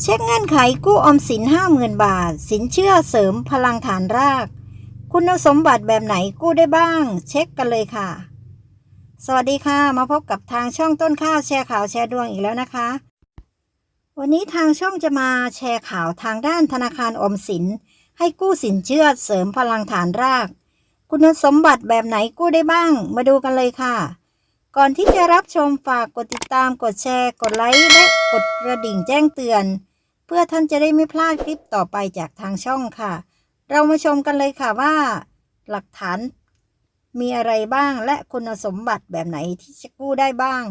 เช็คเงื่อนไขกู้ออมสิน 50,000 บาท สินเชื่อเสริมพลังฐานราก คุณสมบัติแบบไหนกู้ได้บ้าง เช็คกันเลยค่ะ สวัสดีค่ะ มาพบกับทางช่องต้นข้าวแชร์ข่าวแชร์ดวงอีกแล้วนะคะ วันนี้ทางช่องจะมาแชร์ข่าวทางด้านธนาคารออมสิน ให้กู้สินเชื่อเสริมพลังฐานราก คุณสมบัติแบบไหนกู้ได้บ้าง มาดูกันเลยค่ะ ก่อนที่จะรับชมฝากกดติดตามกดแชร์ กดไลค์และกดกระดิ่งแจ้งเตือน เพื่อท่านจะได้ไม่พลาดคลิปต่อไปจากทางช่องค่ะ เรามาชมกันเลยค่ะว่า หลักฐานมีอะไรบ้างและคุณสมบัติแบบไหนที่จะกู้ได้บ้าง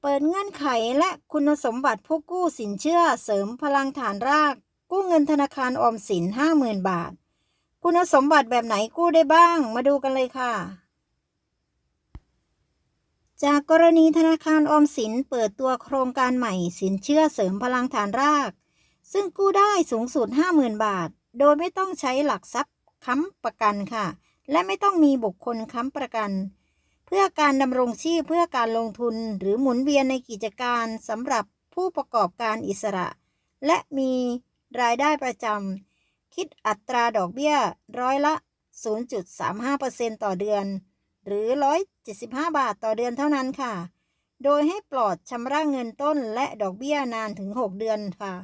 เปิดเงื่อนไขและคุณสมบัติผู้กู้สินเชื่อเสริมพลังฐานราก กู้เงินธนาคารออมสิน 50,000 บาท คุณสมบัติแบบไหนกู้ได้บ้าง มาดูกันเลยค่ะ จากกรณีธนาคารออมสินเปิดตัวโครงการใหม่ สินเชื่อเสริมพลังฐานราก ซึ่งกู้ได้สูงสุด 50,000 บาท โดยไม่ต้องใช้หลักทรัพย์ค้ำประกันค่ะ และไม่ต้องมีบุคคลค้ำประกัน เพื่อการดำรงชีพเพื่อการลงทุนหรือหมุนเวียนในกิจการสำหรับผู้ประกอบการอิสระ และมีรายได้ประจำ คิดอัตราดอกเบี้ยร้อยละ 0.35%ต่อเดือน หรือ 175 บาทต่อเดือนเท่านั้นค่ะ โดยให้ปลอดชำระเงินต้นและดอกเบี้ยนานถึง 6 เดือนค่ะ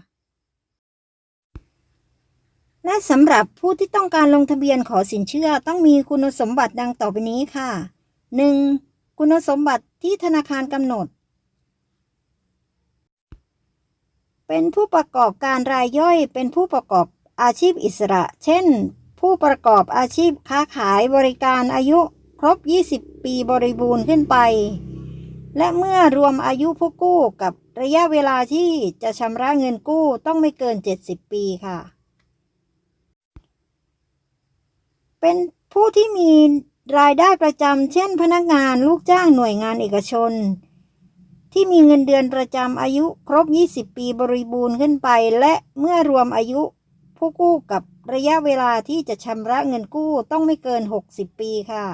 และสำหรับผู้ที่ต้องการลงทะเบียนขอสินเชื่อต้องมีคุณสมบัติดังต่อไปนี้ค่ะ 1. คุณสมบัติที่ธนาคารกำหนดเป็นผู้ประกอบการรายย่อยเป็นผู้ประกอบ อาชีพอิสระ เช่น ผู้ประกอบอาชีพค้าขายบริการอายุครบ 20 ปีบริบูรณ์ขึ้นไป และเมื่อรวมอายุผู้กู้กับระยะเวลาที่จะชำระเงินกู้ต้องไม่เกิน 70 ปีค่ะ เป็นผู้ที่มีรายได้ประจำเช่น พนักงานลูกจ้างหน่วยงานเอกชน ที่มีเงินเดือนประจำอายุครบ 20 ปีบริบูรณ์ขึ้นไป และเมื่อรวมอายุ ผู้กู้กับระยะเวลาที่จะชำระเงินกู้ต้องไม่เกิน 60 ปีค่ะ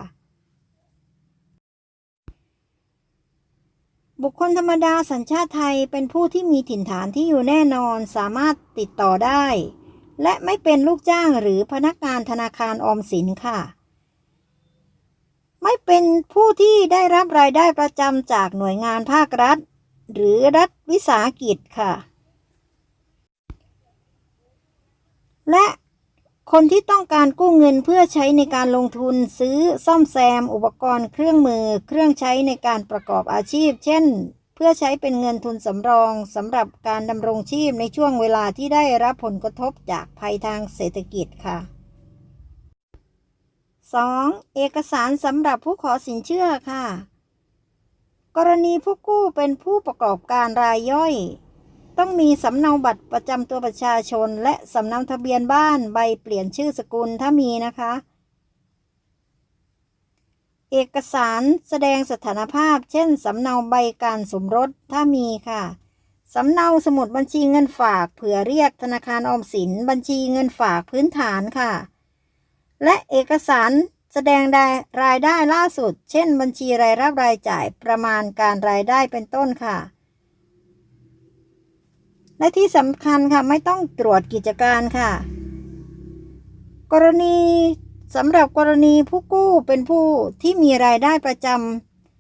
บุคคลธรรมดาสัญชาติไทยเป็นผู้ที่มีถิ่นฐานที่อยู่แน่นอนสามารถติดต่อได้ และไม่เป็นลูกจ้างหรือพนักงานธนาคารออมสินค่ะ ไม่เป็นผู้ที่ได้รับรายได้ประจำจากหน่วยงานภาครัฐ หรือรัฐวิสาหกิจค่ะ และคนที่ต้องการกู้เงินเพื่อใช้ในการลงทุนซื้อซ่อมแซม อุปกรณ์เครื่องมือ เครื่องใช้ในการประกอบอาชีพ เช่น เพื่อใช้เป็นเงินทุนสำรองสำหรับการดำรงชีพในช่วงเวลาที่ได้รับผลกระทบจากภัยทางเศรษฐกิจค่ะ 2. เอกสารสำหรับผู้ขอสินเชื่อค่ะ กรณีผู้กู้เป็นผู้ประกอบการรายย่อย ต้องมีสำเนาบัตรประจำตัวประชาชน และสำเนาทะเบียนบ้านใบเปลี่ยนชื่อสกุลถ้ามีนะคะ เอกสารแสดงสถานภาพ เช่นสำเนาใบการสมรสถ้ามีค่ะสำเนาสมุดบัญชีเงินฝากเผื่อเรียกธนาคารออมสินบัญชีเงินฝากพื้นฐานค่ะ และเอกสารแสดงไดรายได้ล่าสุด เช่น บัญชีรายรับรายจ่ายประมาณการรายได้เป็นต้นค่ะ และที่สำคัญค่ะไม่ต้องตรวจกิจการค่ะ กรณีสำหรับกรณีผู้กู้เป็นผู้ที่มีรายได้ประจ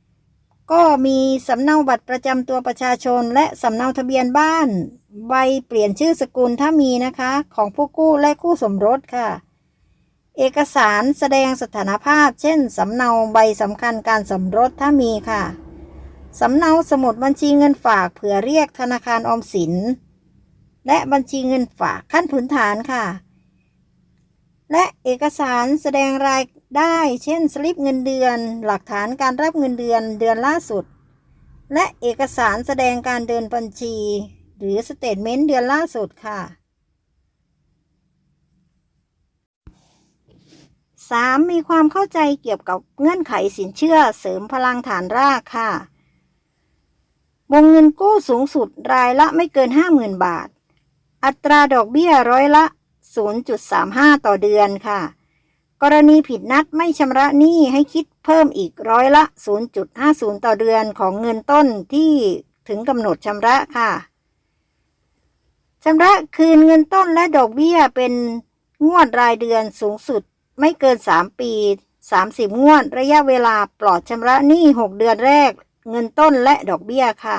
ำก็มีสำเนาบัตรประจำตัวประชาชน และสำเนาทะเบียนบ้านใบเปลี่ยนชื่อสกุลถ้ามีนะคะ ของผู้กู้และคู่สมรสค่ะ เอกสารแสดงสถานภาพ เช่นสำเนาใบสำคัญการสมรสถ้ามีค่ะสำเนาสมุดบัญชีเงินฝากเผื่อเรียกธนาคารออมสิน และบัญชีเงินฝากขั้นพื้นฐานค่ะ และเอกสารแสดงรายได้ เช่นสลิปเงินเดือน หลักฐานการรับเงินเดือนเดือนล่าสุด และเอกสารแสดงการเดินบัญชี หรือสเตทเมนต์เดือนล่าสุดค่ะ 3. มีความเข้าใจเกี่ยวกับเงื่อนไขสินเชื่อเสริมพลังฐานรากค่ะ วงเงินกู้สูงสุดรายละไม่เกิน 50,000 บาท อัตราดอกเบี้ยร้อยละ 0.35 ต่อเดือนค่ะ กรณีผิดนัดไม่ชำระหนี้ให้คิดเพิ่มอีกร้อยละ 0.50 ต่อเดือนของเงินต้นที่ถึงกำหนดชำระค่ะชำระคืนเงินต้นและดอกเบี้ยเป็นงวดรายเดือนสูงสุดไม่เกิน 3 ปี 30 งวด ระยะเวลาปลอดชำระหนี้ 6 เดือนแรก เงินต้นและดอกเบี้ยค่ะ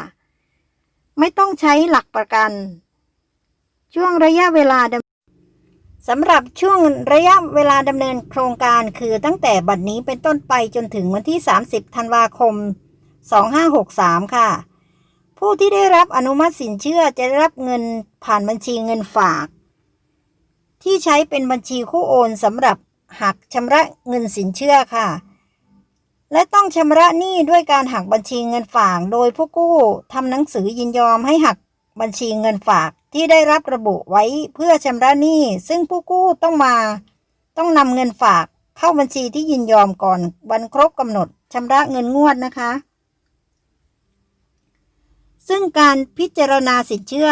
ไม่ต้องใช้หลักประกัน ช่วงระยะเวลาสำหรับช่วงระยะเวลาดำเนินโครงการคือตั้งแต่บัดนี้เป็นต้นไปจนถึงวันที่ 30 ธันวาคม 2563 ค่ะ ผู้ที่ได้รับอนุมัติสินเชื่อจะได้รับเงินผ่านบัญชีเงินฝาก ที่ใช้เป็นบัญชีคู่โอนสำหรับหักชำระเงินสินเชื่อค่ะ และต้องชำระหนี้ด้วยการหักบัญชีเงินฝาก โดยผู้กู้ทำหนังสือยินยอมให้หัก บัญชีเงินฝากที่ได้รับระบุไว้เพื่อชำระหนี้ ซึ่งผู้กู้ต้องมา ต้องนำเงินฝากเข้าบัญชีที่ยินยอมก่อนวันครบกำหนดชำระเงินงวดนะคะ ซึ่งการพิจารณาสินเชื่อ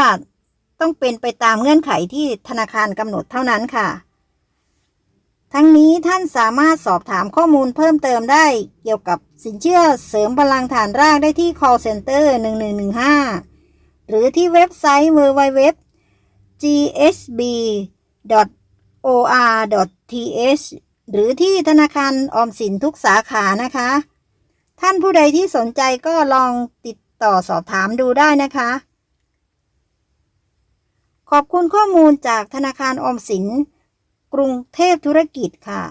ต้องเป็นไปตามเงื่อนไขที่ธนาคารกำหนดเท่านั้นค่ะ ทั้งนี้ท่านสามารถสอบถามข้อมูลเพิ่มเติมได้เกี่ยวกับสินเชื่อเสริมพลังฐานรากได้ที่ call center 1115 หรือที่เว็บไซต์ www gsb or th หรือที่ธนาคารออมสินทุกสาขานะคะ ท่านผู้ใดที่สนใจก็ลองติดต่อสอบถามดูได้นะคะ ขอบคุณข้อมูลจากธนาคารออมสิน กรุงเทพธุรกิจค่ะ